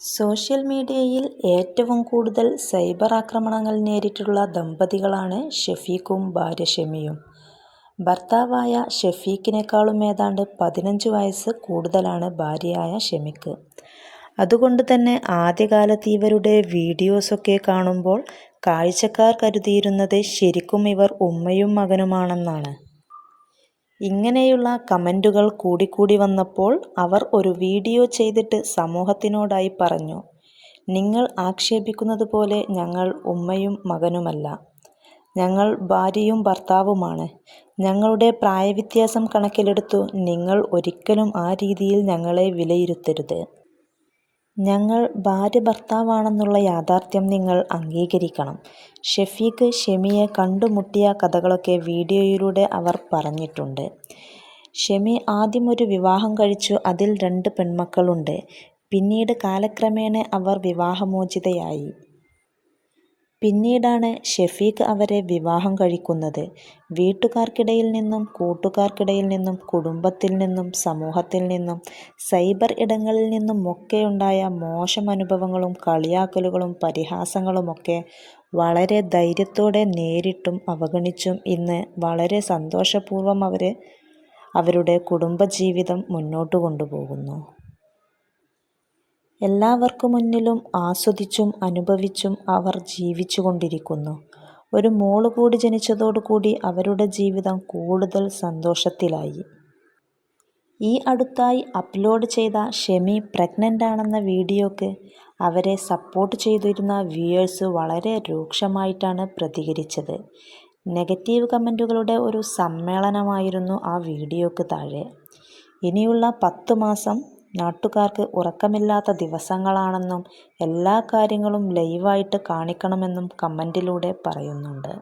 Social മീഡിയയിൽ ഏറ്റവും കൂടുതൽ സൈബർ ആക്രമണങ്ങൾ നേരിട്ടുള്ള ദമ്പതികളാണ് ഷെഫീഖും ഭാര്യ ഷെമിയും. ഭർത്താവായ ഷെഫീഖിനേക്കാളും ഏതാണ്ട് പതിനഞ്ച് വയസ്സ് കൂടുതലാണ് ഭാര്യയായ ഷെമിക്ക്. അതുകൊണ്ട് തന്നെ ആദ്യകാലത്ത് ഇവരുടെ വീഡിയോസൊക്കെ കാണുമ്പോൾ കാഴ്ചക്കാർ കരുതിയിരുന്നത് ശരിക്കും ഇവർ ഉമ്മയും മകനുമാണെന്നാണ്. ഇങ്ങനെയുള്ള കമന്റുകൾ കൂടിക്കൂടി വന്നപ്പോൾ അവർ ഒരു വീഡിയോ ചെയ്തിട്ട് സമൂഹത്തിനോടായി പറഞ്ഞു. "നിങ്ങൾ ആക്ഷേപിക്കുന്നത് പോലെ ഞങ്ങൾ ഉമ്മയും മകനുമല്ല. ഞങ്ങൾ ഭാര്യയും ഭർത്താവുമാണ്. ഞങ്ങളുടെ പ്രായവ്യത്യാസം കണക്കിലെടുത്തു നിങ്ങൾ ഒരിക്കലും ആ രീതിയിൽ ഞങ്ങളെ വിലയിരുത്തരുത്. ഞങ്ങൾ ഭാര്യ-ഭർത്താവാണെന്നുള്ള യാഥാർത്ഥ്യം നിങ്ങൾ അംഗീകരിക്കണം. " ഷെഫീഖ് ഷെമിയെ കണ്ടുമുട്ടിയ കഥകളൊക്കെ വീഡിയോയിലൂടെ അവർ പറഞ്ഞിട്ടുണ്ട്. ഷെമി ആദ്യം ഒരു വിവാഹം കഴിച്ചു. അതിൽ രണ്ട് പെൺമക്കളുണ്ട്. പിന്നീട് കാലക്രമേണ അവർ വിവാഹമോചിതയായി. പിന്നീടാണ് ഷെഫീഖ് അവരെ വിവാഹം കഴിക്കുന്നത്. വീട്ടുകാർക്കിടയിൽ നിന്നും കൂട്ടുകാർക്കിടയിൽ നിന്നും കുടുംബത്തിൽ നിന്നും സമൂഹത്തിൽ നിന്നും സൈബർ ഇടങ്ങളിൽ നിന്നും ഒക്കെ നിന്നുമൊക്കെയുണ്ടായ മോശം അനുഭവങ്ങളും കളിയാക്കലുകളും പരിഹാസങ്ങളുമൊക്കെ വളരെ ധൈര്യത്തോടെ നേരിട്ടും അവഗണിച്ചും ഇന്ന് വളരെ സന്തോഷപൂർവം അവരുടെ കുടുംബജീവിതം മുന്നോട്ട് കൊണ്ടുപോകുന്നു. എല്ലാവർക്കു മുന്നിലും ആസ്വദിച്ചും അനുഭവിച്ചും അവർ ജീവിച്ചുകൊണ്ടിരിക്കുന്നു. ഒരു മോൾ കൂടി ജനിച്ചതോടുകൂടി അവരുടെ ജീവിതം കൂടുതൽ സന്തോഷത്തിലായി. ഈ അടുത്തായി അപ്ലോഡ് ചെയ്ത ഷെമി പ്രഗ്നന്റ് ആണെന്ന വീഡിയോക്ക് അവരെ സപ്പോർട്ട് ചെയ്തിരുന്ന വ്യൂവേഴ്സ് വളരെ രൂക്ഷമായിട്ടാണ് പ്രതികരിച്ചത്. നെഗറ്റീവ് കമന്റുകളുടെ ഒരു സമ്മേളനമായിരുന്നു ആ വീഡിയോക്ക് താഴെ. ഇനിയുള്ള പത്ത് മാസം നാട്ടുകാർക്ക് ഉറക്കമില്ലാത്ത ദിവസങ്ങളാണെന്നും എല്ലാ കാര്യങ്ങളും ലൈവായിട്ട് കാണിക്കണമെന്നും കമന്റിലൂടെ പറയുന്നുണ്ട്.